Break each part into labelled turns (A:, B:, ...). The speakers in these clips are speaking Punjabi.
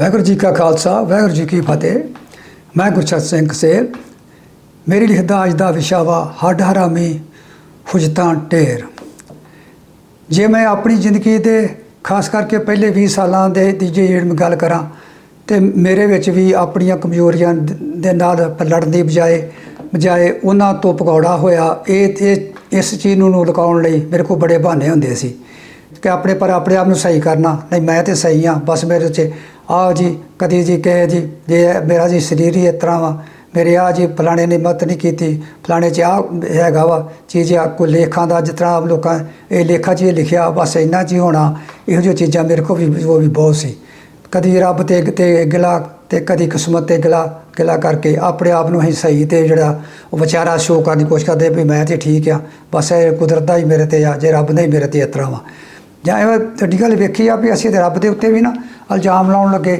A: ਵਾਹਿਗੁਰੂ ਜੀ ਕਾ ਖਾਲਸਾ, ਵਾਹਿਗੁਰੂ ਜੀ ਕੀ ਫਤਿਹ। ਮੈਂ ਗੁਰਸ਼ਤ ਸਿੰਘ ਕਸੇਲ। ਮੇਰੀ ਲਿਖਦਾ ਅੱਜ ਦਾ ਵਿਸ਼ਾ ਵਾ ਹੱਡ ਹਰਾਮੀ ਹੁਜਤਾਂ ਢੇਰ। ਜੇ ਮੈਂ ਆਪਣੀ ਜ਼ਿੰਦਗੀ ਦੇ, ਖਾਸ ਕਰਕੇ ਪਹਿਲੇ 20 ਸਾਲਾਂ ਦੇ ਦੀ ਜੇ ਜਿਹੜੀ ਮੈਂ ਗੱਲ ਕਰਾਂ, ਤੇ ਮੇਰੇ ਵਿੱਚ ਵੀ ਆਪਣੀਆਂ ਕਮਜ਼ੋਰੀਆਂ ਦੇ ਨਾਲ ਲੜਨ ਦੀ ਬਜਾਏ ਬਜਾਏ ਉਹਨਾਂ ਤੋਂ ਪਕੌੜਾ ਹੋਇਆ, ਇਹ ਇਹ, ਇਸ ਚੀਜ਼ ਨੂੰ ਨੂੰ ਲੁਕਾਉਣ ਲਈ ਮੇਰੇ ਕੋਲ ਬੜੇ ਬਹਾਨੇ ਹੁੰਦੇ ਸੀ। ਕਿ ਆਪਣੇ ਪਰ ਆਪਣੇ ਆਪ ਨੂੰ ਸਹੀ ਕਰਨਾ, ਨਹੀਂ ਮੈਂ ਤੇ ਸਹੀ ਆ ਬਸ ਮੇਰੇ 'ਚ ਆਹ ਜੀ, ਕਦੀ ਜੀ ਕਹੇ ਜੀ ਜੇ ਮੇਰਾ ਜੀ ਸਰੀਰ ਹੀ ਇਸ ਤਰ੍ਹਾਂ ਵਾ। ਮੇਰੇ ਆ ਜੀ ਫਲਾਣੇ ਨੇ ਮਤ ਨਹੀਂ ਕੀਤੀ। ਫਲਾਣੇ 'ਚ ਆ ਹੈਗਾ ਵਾ ਚੀਜ਼ ਆ ਕੋਈ ਲੇਖਾਂ ਦਾ ਜਿਸ ਤਰ੍ਹਾਂ ਆਪ ਲੋਕਾਂ ਇਹ ਲੇਖਾਂ 'ਚ ਇਹ ਲਿਖਿਆ, ਬਸ ਇੰਨਾ 'ਚ ਹੀ ਹੋਣਾ। ਇਹੋ ਜਿਹੀਆਂ ਚੀਜ਼ਾਂ ਮੇਰੇ ਕੋਲ ਵੀ, ਉਹ ਵੀ ਬਹੁਤ ਸੀ। ਕਦੀ ਰੱਬ ਤੇ ਤੇ ਗਿਲਾ ਤੇ ਕਦੀ ਕਿਸਮਤ ਤੇ ਗਿਲਾ ਗਿਲਾ ਕਰਕੇ ਆਪਣੇ ਆਪ ਨੂੰ ਹੀ ਸਹੀ ਤੇ ਜਿਹੜਾ ਉਹ ਵਿਚਾਰਾ ਸ਼ੋਅ ਕਰਨ ਦੀ ਕੋਸ਼ਿਸ਼ ਕਰਦੇ ਵੀ ਮੈਂ ਤੇ ਠੀਕ ਆ ਬਸ ਇਹ ਕੁਦਰਤ ਦਾ ਹੀ ਮੇਰੇ ਤੇ ਆ, ਜੇ ਰੱਬ ਨੇ ਹੀ ਮੇਰੇ ਤੇ ਇਸ ਤਰ੍ਹਾਂ ਵਾ। ਜਾਂ ਇਹ ਵੱਡੀ ਗੱਲ ਵੇਖੀ ਆ ਵੀ ਅਸੀਂ ਤੇ ਰੱਬ ਦੇ ਉੱਤੇ ਵੀ ਨਾ ਇਲਜ਼ਾਮ ਲਾਉਣ ਲੱਗੇ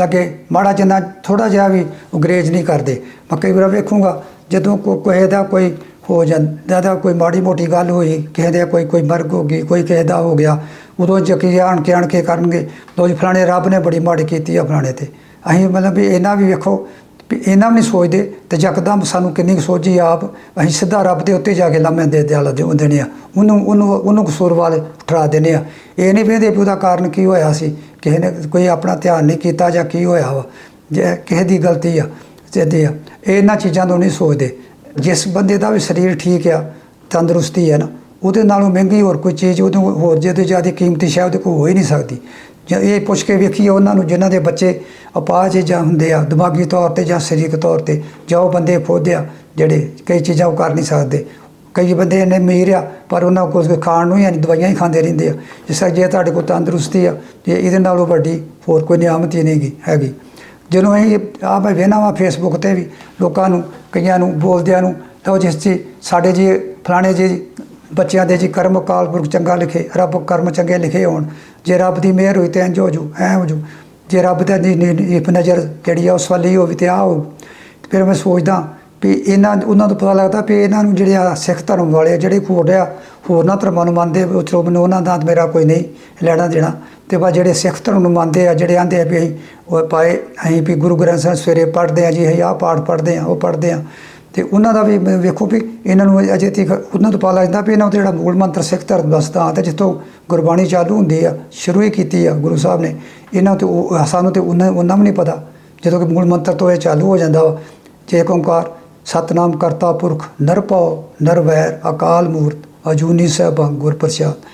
A: ਲੱਗੇ। ਮਾੜਾ ਜਿੰਨਾ ਥੋੜਾ ਜਿਹਾ ਵੀ ਅੰਗਰੇਜ਼ ਨਹੀਂ ਕਰਦੇ। ਮੈਂ ਕਈ ਵਾਰ ਵੇਖੂੰਗਾ, ਜਦੋਂ ਕੋ ਕਿਸੇ ਦਾ ਕੋਈ ਹੋ ਜਾਂਦਾ ਦਾ ਕੋਈ ਮਾੜੀ ਮੋਟੀ ਗੱਲ ਹੋਈ, ਕਿਸੇ ਦੇ ਕੋਈ ਕੋਈ ਮਰਗ ਹੋ ਗਈ, ਕੋਈ ਕਿਸੇ ਦਾ ਹੋ ਗਿਆ, ਉਦੋਂ ਜਕੀ ਆਣ ਕੇ ਆਣ ਕੇ ਕਰਨਗੇ ਲੋ ਜੀ, ਫਲਾਣੇ ਰੱਬ ਨੇ ਬੜੀ ਮਾੜੀ ਕੀਤੀ ਆ ਫਲਾਣੇ ਤੇ। ਅਸੀਂ ਮਤਲਬ ਵੀ ਇਹਨਾਂ ਵੀ ਵੇਖੋ ਵੀ ਇਹਨਾਂ ਵੀ ਨਹੀਂ ਸੋਚਦੇ ਤੇ ਯਕਦਮ ਸਾਨੂੰ ਕਿੰਨੀ ਕੁ ਸੋਝੀ ਆਪ, ਅਸੀਂ ਸਿੱਧਾ ਰੱਬ ਦੇ ਉੱਤੇ ਜਾ ਕੇ ਲਾਮੇ ਦੇ ਦਿਆਲਾ ਦੇ ਦੇਣੇ ਆ। ਉਹਨੂੰ ਉਹਨੂੰ ਉਹਨੂੰ ਕਸੂਰ ਵਾਲੇ ਠਰਾ ਦੇਣੇ ਆ। ਇਹ ਨਹੀਂ ਵੇਖਦੇ ਵੀ ਉਹਦਾ ਕਾਰਨ ਕੀ ਹੋਇਆ ਸੀ, ਕਿਸੇ ਨੇ ਕੋਈ ਆਪਣਾ ਧਿਆਨ ਨਹੀਂ ਕੀਤਾ ਜਾਂ ਕੀ ਹੋਇਆ ਵਾ। ਜੇ ਕਿਸੇ ਦੀ ਗਲਤੀ ਆ, ਸਿੱਧੇ ਆ। ਇਹਨਾਂ ਚੀਜ਼ਾਂ ਤੋਂ ਨਹੀਂ ਸੋਚਦੇ। ਜਿਸ ਬੰਦੇ ਦਾ ਵੀ ਸਰੀਰ ਠੀਕ ਆ, ਤੰਦਰੁਸਤੀ ਹੈ ਨਾ, ਉਹਦੇ ਨਾਲੋਂ ਮਹਿੰਗੀ ਹੋਰ ਕੋਈ ਚੀਜ਼, ਉਹਦੇ ਹੋਰ ਜਿਹਦੇ ਜ਼ਿਆਦਾ ਕੀਮਤੀ ਸ਼ਾਇਦ ਉਹਦੇ ਕੋਲ ਹੋ ਹੀ ਨਹੀਂ ਸਕਦੀ। ਜੇ ਇਹ ਪੁੱਛ ਕੇ ਵੇਖੀਏ ਉਹਨਾਂ ਨੂੰ ਜਿਨ੍ਹਾਂ ਦੇ ਬੱਚੇ ਅਪਾਹਜ ਜਾਂ ਹੁੰਦੇ ਆ, ਦਿਮਾਗੀ ਤੌਰ ਤੇ ਜਾਂ ਸਰੀਰਕ ਤੌਰ ਤੇ, ਜਾਂ ਉਹ ਬੰਦੇ ਫੋਧਿਆ ਜਿਹੜੇ ਕਈ ਚੀਜ਼ਾਂ ਉਹ ਕਰ ਨਹੀਂ ਸਕਦੇ। ਕਈ ਬੰਦੇ ਇੰਨੇ ਅਮੀਰ ਆ, ਪਰ ਉਹਨਾਂ ਕੋਲ ਖਾਣ ਨੂੰ ਹੀ ਨਹੀਂ, ਦਵਾਈਆਂ ਹੀ ਖਾਂਦੇ ਰਹਿੰਦੇ ਆ। ਜਿਸ ਤਰ੍ਹਾਂ ਜੇ ਤੁਹਾਡੇ ਕੋਲ ਤੰਦਰੁਸਤੀ ਆ ਤੇ ਇਹਦੇ ਨਾਲੋਂ ਵੱਡੀ ਹੋਰ ਕੋਈ ਨਿਆਮਤ ਹੀ ਨਹੀਂਗੀ, ਹੈਗੀ। ਜਦੋਂ ਇਹ ਆ ਮੈਂ ਵੇਖਦਾ ਵਾ ਫੇਸਬੁੱਕ ਤੇ ਵੀ ਲੋਕਾਂ ਨੂੰ, ਕਈਆਂ ਨੂੰ, ਬੋਲਦਿਆਂ ਨੂੰ, ਤਾਂ ਉਹ ਜਿਸ ਚ ਸਾਡੇ ਜੀ, ਫਲਾਣੇ ਜੀ ਬੱਚਿਆਂ ਦੇ ਜੀ ਕਰਮ ਕਾਲ ਪੁਰਖ ਚੰਗਾ ਲਿਖੇ ਰੱਬ ਕਰਮ ਚੰਗੇ ਲਿਖੇ ਹੋਣ ਜੇ ਰੱਬ ਦੀ ਮਿਹਰ ਹੋਈ ਤੇ ਇੰਜ ਹੋ ਜੂ ਐ ਹੋ ਜੂ ਜੇ ਰੱਬ ਦਾ ਦੀ ਨਜ਼ਰ ਜਿਹੜੀ ਆ ਉਸ ਵੱਲ ਹੋਵੇ ਤੇ ਆ ਹੋ ਫਿਰ ਮੈਂ ਸੋਚਦਾ ਵੀ ਇਹਨਾਂ ਉਹਨਾਂ ਤੋਂ ਪਤਾ ਲੱਗਦਾ ਵੀ ਇਹਨਾਂ ਨੂੰ ਜਿਹੜੇ ਆ ਸਿੱਖ ਧਰਮ ਵਾਲੇ ਆ, ਜਿਹੜੇ ਹੋਰ ਆ ਹੋਰਨਾਂ ਧਰਮਾਂ ਨੂੰ ਮੰਨਦੇ ਉਹ ਚਲੋ ਮੈਨੂੰ ਉਹਨਾਂ ਦਾ ਮੇਰਾ ਕੋਈ ਨਹੀਂ ਲੈਣਾ ਦੇਣਾ। ਤੇ ਬਾ ਜਿਹੜੇ ਸਿੱਖ ਧਰਮ ਨੂੰ ਮੰਨਦੇ ਆ ਜਿਹੜੇ ਆਂਦੇ ਆ ਵੀ ਅਸੀਂ ਉਹ ਪਾਏ ਅਸੀਂ ਵੀ ਗੁਰੂ ਗ੍ਰੰਥ ਸਾਹਿਬ ਸਵੇਰੇ ਪੜ੍ਹਦੇ ਆ ਜੀ ਅਸੀਂ ਆਹ ਪਾਠ ਪੜ੍ਹਦੇ ਆ ਉਹ ਪੜ੍ਹਦੇ ਆ। ਤੇ ਉਹਨਾਂ ਦਾ ਵੀ ਵੇਖੋ ਵੀ ਇਹਨਾਂ ਨੂੰ ਅਜੇ ਤੱਕ ਉਹਨਾਂ ਤੋਂ ਪਤਾ ਲੱਗਦਾ ਵੀ ਇਹਨਾਂ ਦਾ ਜਿਹੜਾ ਮੂਲ ਮੰਤਰ ਸਿੱਖ ਧਰਮ ਦਾ ਸਿਧਾਂਤ ਹੈ ਜਿੱਥੋਂ ਗੁਰਬਾਣੀ ਚਾਲੂ ਹੁੰਦੀ ਆ, ਸ਼ੁਰੂ ਹੀ ਕੀਤੀ ਆ ਗੁਰੂ ਸਾਹਿਬ ਨੇ, ਇਹਨਾਂ ਤੇ ਉਹ ਸਾਨੂੰ ਤੇ ਉਹਨਾਂ ਉਹਨਾਂ ਵੀ ਨਹੀਂ ਪਤਾ, ਜਦੋਂ ਕਿ ਮੂਲ ਮੰਤਰ ਤੋਂ ਇਹ ਚਾਲੂ ਹੋ ਜਾਂਦਾ ਵਾ, ਜੇ ਏਕ ਓੰਕਾਰ, ਸਤਨਾਮ ਕਰਤਾ ਪੁਰਖ ਨਿਰਭਉ ਨਿਰਵੈਰ ਅਕਾਲ ਮੂਰਤ, ਅਜੂਨੀ ਸਹਿਬੰ ਗੁਰ ਪ੍ਰਸਾਦ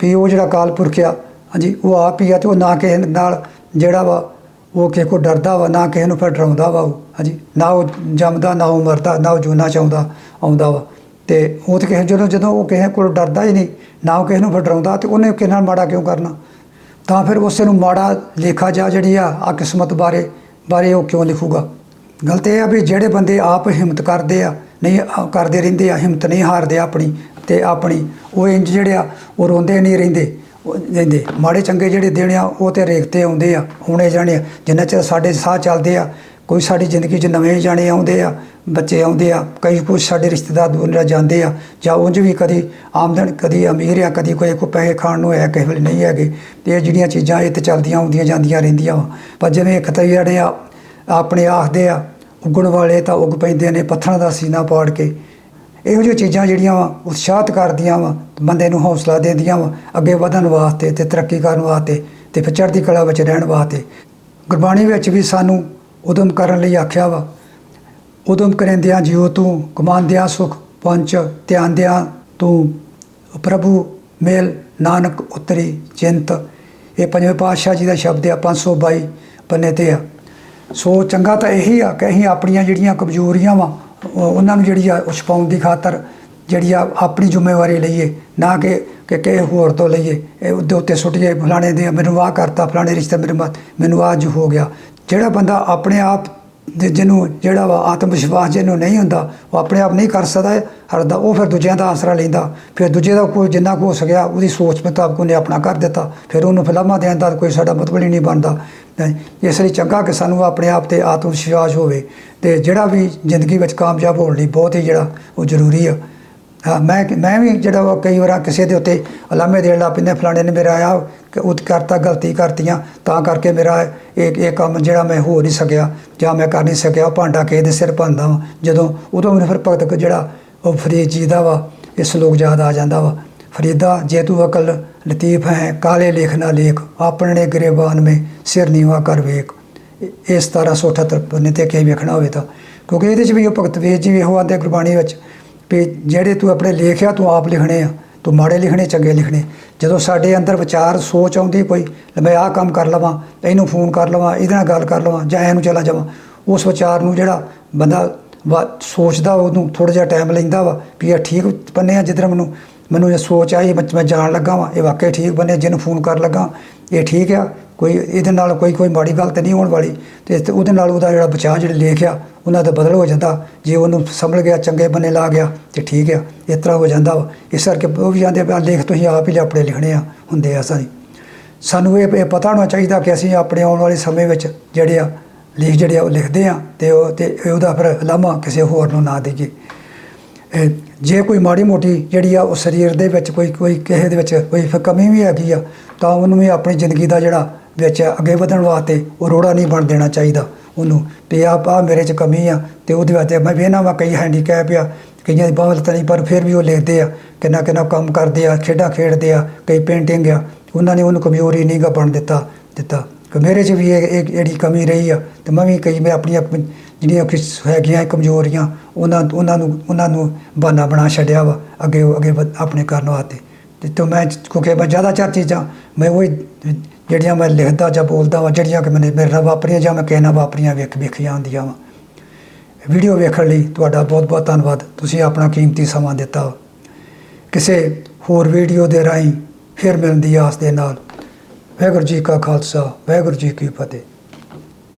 A: ਵੀ ਉਹ ਜਿਹੜਾ ਅਕਾਲ ਪੁਰਖ ਆ, ਹਾਂਜੀ, ਉਹ ਆਪ ਹੀ ਆ ਤੇ ਉਹ ਨਾ ਕਿਸੇ ਨਾਲ ਜਿਹੜਾ ਵਾ ਉਹ ਕਿਸੇ ਕੋ ਡਰਦਾ ਵਾ, ਨਾ ਕਿਸੇ ਨੂੰ ਫਿਰ ਡਰਾਉਂਦਾ ਵਾ ਉਹ। ਹਾਂਜੀ, ਨਾ ਉਹ ਜੰਮਦਾ, ਨਾ ਉਹ ਮਰਦਾ, ਨਾ ਉਹ ਜੂਨਾ ਚਾਹੁੰਦਾ ਆਉਂਦਾ ਵਾ। ਤੇ ਉਹ ਤੇ ਕਿਸੇ, ਜਦੋਂ ਜਦੋਂ ਉਹ ਕਿਸੇ ਕੋਲ ਡਰਦਾ ਹੀ ਨਹੀਂ, ਨਾ ਉਹ ਕਿਸੇ ਨੂੰ ਫਿਰ ਡਰਾਉਂਦਾ, ਤੇ ਉਹਨੇ ਕਿਸੇ ਨਾਲ ਮਾੜਾ ਕਿਉਂ ਕਰਨਾ? ਤਾਂ ਫਿਰ ਉਸੇ ਨੂੰ ਮਾੜਾ ਲੇਖਾ ਜਾ ਜਿਹੜੀ ਆ ਆ ਕਿਸਮਤ ਬਾਰੇ ਬਾਰੇ ਉਹ ਕਿਉਂ ਲਿਖੂਗਾ? ਗਲਤ ਇਹ ਆ ਵੀ ਜਿਹੜੇ ਬੰਦੇ ਆਪ ਹਿੰਮਤ ਕਰਦੇ ਆ, ਨਹੀਂ ਕਰਦੇ ਰਹਿੰਦੇ ਆ, ਹਿੰਮਤ ਨਹੀਂ ਹਾਰਦੇ ਆਪਣੀ ਤੇ ਆਪਣੀ, ਉਹ ਇੰਜ ਜਿਹੜੇ ਆ, ਉਹ ਰੋਂਦੇ ਨਹੀਂ ਰਹਿੰਦੇ। ਉਹ ਰਹਿੰਦੇ ਮਾੜੇ ਚੰਗੇ ਜਿਹੜੇ ਦਿਨ ਆ, ਉਹ ਤੇ ਰੇਖਤੇ ਆਉਂਦੇ ਆ, ਆਉਣੇ ਜਾਣੇ ਆ। ਜਿੰਨਾ ਚਿਰ ਸਾਡੇ ਸਾਹ ਚੱਲਦੇ ਆ, ਕੋਈ ਸਾਡੀ ਜ਼ਿੰਦਗੀ 'ਚ ਨਵੇਂ ਜਾਣੇ ਆਉਂਦੇ ਆ, ਬੱਚੇ ਆਉਂਦੇ ਆ, ਕਈ ਕੁਛ ਸਾਡੇ ਰਿਸ਼ਤੇਦਾਰ ਦੂਰ ਜਾਂਦੇ ਆ, ਜਾਂ ਉਂਝ ਵੀ ਕਦੀ ਆਮਦਨ, ਕਦੀ ਅਮੀਰ ਆ, ਕਦੀ ਕੋਈ ਕੋ ਪੈਸੇ ਖਾਣ ਨੂੰ ਹੈ, ਕਿਸੇ ਵੇਲੇ ਨਹੀਂ ਹੈਗੇ। ਤੇ ਇਹ ਜਿਹੜੀਆਂ ਚੀਜ਼ਾਂ ਇਹ ਤੇ ਚੱਲਦੀਆਂ, ਆਉਂਦੀਆਂ ਜਾਂਦੀਆਂ ਰਹਿੰਦੀਆਂ ਵਾ। ਪਰ ਜਿਵੇਂ ਇੱਕ ਤਾਂ ਜਿਹੜੇ ਆ, ਆਪਣੇ ਆਖਦੇ ਆ, ਉੱਗਣ ਵਾਲੇ ਤਾਂ ਉੱਗ ਪੈਂਦੇ ਨੇ, ਪੱਥਰਾਂ ਦਾ ਸੀਨਾ ਪਾੜ ਕੇ। ਇਹੋ ਜਿਹੀਆਂ ਚੀਜ਼ਾਂ ਜਿਹੜੀਆਂ ਵਾ, ਉਤਸ਼ਾਹਤ ਕਰਦੀਆਂ ਵਾ ਬੰਦੇ ਨੂੰ ਹੌਸਲਾ ਦਿੰਦੀਆਂ ਵਾ, ਅੱਗੇ ਵਧਣ ਵਾਸਤੇ ਤੇ ਤਰੱਕੀ ਕਰਨ ਵਾਸਤੇ ਤੇ ਫਿਰ ਚੜ੍ਹਦੀ ਕਲਾ ਵਿੱਚ ਰਹਿਣ ਵਾਸਤੇ। ਗੁਰਬਾਣੀ ਵਿੱਚ ਵੀ ਸਾਨੂੰ ਉਦਮ ਕਰਨ ਲਈ ਆਖਿਆ ਵਾ, ਉਦਮ ਕਰੰਦਿਆਂ ਜਿਉ ਤੂੰ, ਕਮਾਂਦਿਆਂ ਸੁਖ, ਪੰਚ ਧਿਆਨਦਿਆਂ ਤੂੰ, ਪ੍ਰਭੂ ਮੇਲ, ਨਾਨਕ ਉਤਰੀ, ਚਿੰਤ। ਇਹ ਪੰਜਵੇਂ ਪਾਤਸ਼ਾਹ ਜੀ ਦਾ ਸ਼ਬਦ ਆ 522 ਪੰਨੇ ਤੇ ਆ। ਸੋ ਚੰਗਾ ਤਾਂ ਇਹੀ ਆ ਕਿ ਅਸੀਂ ਆਪਣੀਆਂ ਜਿਹੜੀਆਂ ਕਮਜ਼ੋਰੀਆਂ ਵਾ ਉਹਨਾਂ ਨੂੰ ਜਿਹੜੀ ਆ ਉਹ ਛਪਾਉਣ ਦੀ ਖਾਤਰ ਜਿਹੜੀ ਆ ਆਪਣੀ ਜ਼ਿੰਮੇਵਾਰੀ ਲਈਏ, ਨਾ ਕਿ ਕਿ ਕਿਸੇ ਹੋਰ ਤੋਂ ਲਈਏ। ਇਹ ਉਹਦੇ ਉੱਤੇ ਸੁੱਟ ਸੁੱਟੀਏ ਫਲਾਣੇ ਦੇ ਮੈਨੂੰ ਆਹ ਕਰਤਾ, ਫਲਾਣੇ ਰਿਸ਼ਤੇ ਮੇਰੇ ਮਤ ਮੈਨੂੰ ਆਹ ਅੱਜ ਹੋ ਗਿਆ। ਜਿਹੜਾ ਬੰਦਾ ਆਪਣੇ ਆਪ ਜਿਹਨੂੰ ਜਿਹੜਾ ਵਾ ਆਤਮ ਵਿਸ਼ਵਾਸ ਜਿਹਨੂੰ ਨਹੀਂ ਹੁੰਦਾ, ਉਹ ਆਪਣੇ ਆਪ ਨਹੀਂ ਕਰ ਸਕਦਾ, ਹਰਦਾ ਉਹ ਫਿਰ ਦੂਜਿਆਂ ਦਾ ਆਸਰਾ ਲੈਂਦਾ। ਫਿਰ ਦੂਜੇ ਦਾ ਕੋਈ ਜਿੰਨਾ ਕੁ ਹੋ ਸਕਿਆ, ਉਹਦੀ ਸੋਚ ਮੁਤਾਬਕ ਉਹਨੇ ਆਪਣਾ ਕਰ ਦਿੱਤਾ। ਫਿਰ ਉਹਨੂੰ ਫਿਲਮਾਂ ਦੇਣ ਦਾ ਕੋਈ ਸਾਡਾ ਮਤਲਬ ਹੀ ਨਹੀਂ ਬਣਦਾ। ਇਸ ਲਈ ਚੰਗਾ ਕਿ ਸਾਨੂੰ ਆਪਣੇ ਆਪ ਤੇ ਆਤਮ ਵਿਸ਼ਵਾਸ ਹੋਵੇ ਤੇ ਜਿਹੜਾ ਵੀ ਜ਼ਿੰਦਗੀ ਵਿੱਚ ਕਾਮਯਾਬ ਹੋਣ ਲਈ ਬਹੁਤ ਹੀ ਜਿਹੜਾ ਉਹ ਜ਼ਰੂਰੀ ਆ। ਹਾਂ, ਮੈਂ ਮੈਂ ਵੀ ਜਿਹੜਾ ਵਾ ਕਈ ਵਾਰ ਕਿਸੇ ਦੇ ਉੱਤੇ ਅਲਾਮੇ ਦੇਣ ਲੱਗ ਪੈਂਦੇ, ਫਲਾਣੇ ਨੇ ਮੇਰਾ ਆਇਆ ਕਿ ਉਹ ਕਰਤਾ, ਗਲਤੀ ਕਰਤੀਆਂ, ਤਾਂ ਕਰਕੇ ਮੇਰਾ ਇਹ ਇਹ ਕੰਮ ਜਿਹੜਾ ਮੈਂ ਹੋ ਨਹੀਂ ਸਕਿਆ ਜਾਂ ਮੈਂ ਕਰ ਨਹੀਂ ਸਕਿਆ ਭਾਂਡਾ ਕਿਸੇ ਦੇ ਸਿਰ ਪਾਉਂਦਾ ਵਾ। ਜਦੋਂ ਉਦੋਂ ਮੈਨੂੰ ਫਿਰ ਭਗਤ ਜਿਹੜਾ ਉਹ ਫਰੀਦ ਜੀ ਦਾ ਵਾ ਇਹ ਸਲੋਕ ਯਾਦ ਆ ਜਾਂਦਾ ਵਾ। ਫਰੀਦਾ, ਜੇ ਤੂੰ ਅਕਲ ਲਤੀਫ ਹੈ, ਕਾਲੇ ਲੇਖਣਾ ਲੇਖ ਆਪਣੇ ਗਰੇਬਾਨ ਮੇ ਸਿਰ ਨੀਵਾ ਕਰ ਵੇਖ। ਇਹ- ਇਸ 1778 ਪੰਨੇ ਤੇ ਕੇ ਵੇਖਣਾ ਹੋਵੇ ਤਾਂ। ਕਿਉਂਕਿ ਇਹਦੇ ਚ ਵੀ ਉਹ ਭਗਤ ਵੇਦ ਜੀ ਵੀ ਇਹੋ ਆਂਦੇ ਗੁਰਬਾਣੀ ਵਿੱਚ ਵੀ ਜਿਹੜੇ ਤੂੰ ਆਪਣੇ ਲੇਖਿਆ ਤੂੰ ਆਪ ਲਿਖਣੇ ਆ, ਤੂੰ ਮਾੜੇ ਲਿਖਣੇ, ਚੰਗੇ ਲਿਖਣੇ। ਜਦੋਂ ਸਾਡੇ ਅੰਦਰ ਵਿਚਾਰ, ਸੋਚ ਆਉਂਦੀ ਕੋਈ ਮੈਂ ਆਹ ਕੰਮ ਕਰ ਲਵਾਂ, ਇਹਨੂੰ ਫੋਨ ਕਰ ਲਵਾਂ, ਇਹਦੇ ਨਾਲ ਗੱਲ ਕਰ ਲਵਾਂ, ਜਾਂ ਇਹਨੂੰ ਚਲਾ ਜਾਵਾਂ, ਉਸ ਵਿਚਾਰ ਨੂੰ ਜਿਹੜਾ ਬੰਦਾ ਵਾ- ਸੋਚਦਾ ਉਹਨੂੰ ਥੋੜਾ ਜਿਹਾ ਟਾਈਮ ਲੈਂਦਾ ਵਾ, ਵੀ ਇਹ ਠੀਕ ਬੰਨੇ ਆ ਜਿੱਧਰ ਮੈਨੂੰ ਮੈਨੂੰ ਇਹ ਸੋਚ ਆਈ ਮੈਂ ਮੈਂ ਜਾਣ ਲੱਗਾ ਵਾਂ, ਇਹ ਵਾਕਈ ਠੀਕ ਬੰਨੇ, ਜਿਹਨੂੰ ਫੋਨ ਕਰ ਲੱਗਾ, ਇਹ ਠੀਕ ਆ, ਕੋਈ ਇਹਦੇ ਨਾਲ ਕੋਈ ਕੋਈ ਮਾੜੀ ਗੱਲ ਤੇ ਨਹੀਂ ਹੋਣ ਵਾਲੀ, ਤੇ ਇਸ- ਉਹਦੇ ਨਾਲ ਉਹਦਾ ਜਿਹੜਾ ਬਚਾਅ ਜਿਹੜੇ ਲੇਖਿਆ ਉਹਨਾਂ ਦਾ ਬਦਲ ਹੋ ਜਾਂਦਾ, ਜੇ ਉਹਨੂੰ ਸੰਭਲ ਗਿਆ, ਚੰਗੇ ਬੰਨੇ ਲਾ ਗਿਆ, ਤੇ ਠੀਕ ਆ, ਇਸ ਤਰ੍ਹਾਂ ਹੋ ਜਾਂਦਾ ਵਾ। ਇਸ ਕਰਕੇ ਉਹ ਵੀ ਜਾਂਦੇ ਆ ਲੇਖ ਤੁਸੀਂ ਆਪ ਹੀ ਆਪਣੇ ਲਿਖਣੇ ਆ, ਹੁੰਦੇ ਆ ਸਾਰੇ। ਸਾਨੂੰ ਇਹ ਇਹ ਪਤਾ ਹੋਣਾ ਚਾਹੀਦਾ ਕਿ ਅਸੀਂ ਆਪਣੇ ਆਉਣ ਵਾਲੇ ਸਮੇਂ ਵਿੱਚ ਜਿਹੜੇ ਆ, ਲੇਖ ਜਿਹੜੇ ਆ ਉਹ ਲਿਖਦੇ ਆ, ਤੇ ਉਹ ਤੇ ਉਹਦਾ ਫਿਰ ਲਾਮਾ ਕਿਸੇ ਹੋਰ ਨੂੰ ਨਾ ਦੇਈਏ। ਇਹ ਜੇ ਕੋਈ ਮਾੜੀ ਮੋਟੀ ਜਿਹੜੀ ਆ ਉਹ ਸਰੀਰ ਦੇ ਵਿੱਚ ਕੋਈ ਕੋਈ ਕਿਸੇ ਦੇ ਵਿੱਚ ਕੋਈ ਕਮੀ ਵੀ ਹੈਗੀ ਆ, ਤਾਂ ਉਹਨੂੰ ਵੀ ਆਪਣੀ ਜ਼ਿੰਦਗੀ ਦਾ ਜਿਹੜਾ ਵਿੱਚ ਅੱਗੇ ਵਧਣ ਵਾਸਤੇ ਉਹ ਰੋੜਾ ਨਹੀਂ ਬਣ ਦੇਣਾ ਚਾਹੀਦਾ ਉਹਨੂੰ। ਵੀ ਆ ਆ ਮੇਰੇ 'ਚ ਕਮੀ ਆ ਤੇ ਉਹਦੇ ਵਾਸਤੇ ਮੈਂ ਵੇਖਣਾ ਵਾ ਕਈ ਹੈਂਡੀਕੈਪ ਆ, ਕਈਆਂ ਦੀ ਬਾਹਰ ਤਾਂ ਨਹੀਂ, ਪਰ ਫਿਰ ਵੀ ਉਹ ਲਿਖਦੇ ਆ, ਕਿੰਨਾ ਕਿੰਨਾ ਕੰਮ ਕਰਦੇ ਆ, ਖੇਡਾਂ ਖੇਡਦੇ ਆ, ਕਈ ਪੇਂਟਿੰਗ ਆ, ਉਹਨਾਂ ਨੇ ਉਹਨੂੰ ਕਮਜ਼ੋਰੀ ਨਹੀਂ ਗਾ ਬਣ ਦਿੱਤਾ ਦਿੱਤਾ। ਕਿ ਮੇਰੇ 'ਚ ਵੀ ਇਹ ਜਿਹੜੀ ਕਮੀ ਰਹੀ ਆ, ਤੇ ਮੈਂ ਵੀ ਕਈ ਮੈਂ ਆਪਣੀ ਜਿਹੜੀਆਂ ਕਿਸ ਹੈਗੀਆਂ, ਕਮਜ਼ੋਰੀਆਂ, ਉਹਨਾਂ ਉਹਨਾਂ ਨੂੰ ਉਹਨਾਂ ਨੂੰ ਬਹਾਨਾ ਬਣਾ ਛੱਡਿਆ ਵਾ, ਅੱਗੇ ਅੱਗੇ ਵਧ- ਆਪਣੇ ਕਰਨ ਵਾਸਤੇ ਤੇ ਮੈਂ ਕਿਉਂਕਿ ਮੈਂ ਜ਼ਿਆਦਾ ਚਾਰ ਚੀਜ਼ਾਂ, ਮੈਂ ਉਹ ਜਿਹੜੀਆਂ ਮੈਂ ਲਿਖਦਾ ਜਾਂ ਬੋਲਦਾ ਵਾ, ਜਿਹੜੀਆਂ ਕਿ ਮੈਨੇ ਮੇਰੇ ਨਾਲ ਵਾਪਰੀਆਂ ਜਾਂ ਮੈਂ ਕਹਿਣਾ ਵਾਪਰੀਆਂ, ਵੇਖ, ਵੇਖੀਆਂ ਹੁੰਦੀਆਂ ਵਾ। ਵੀਡੀਓ ਵੇਖਣ ਲਈ ਤੁਹਾਡਾ ਬਹੁਤ ਬਹੁਤ ਧੰਨਵਾਦ। ਤੁਸੀਂ ਆਪਣਾ ਕੀਮਤੀ ਸਮਾਂ ਦਿੱਤਾ ਕਿਸੇ ਹੋਰ ਵੀਡੀਓ ਦੇ ਰਾਹੀਂ ਫਿਰ ਮਿਲਣ ਦੀ ਆਸ ਦੇ ਨਾਲ। ਵਾਹਿਗੁਰੂ ਜੀ ਕਾ ਖਾਲਸਾ, ਵਾਹਿਗੁਰੂ ਜੀ ਕੀ ਫਤਿਹ।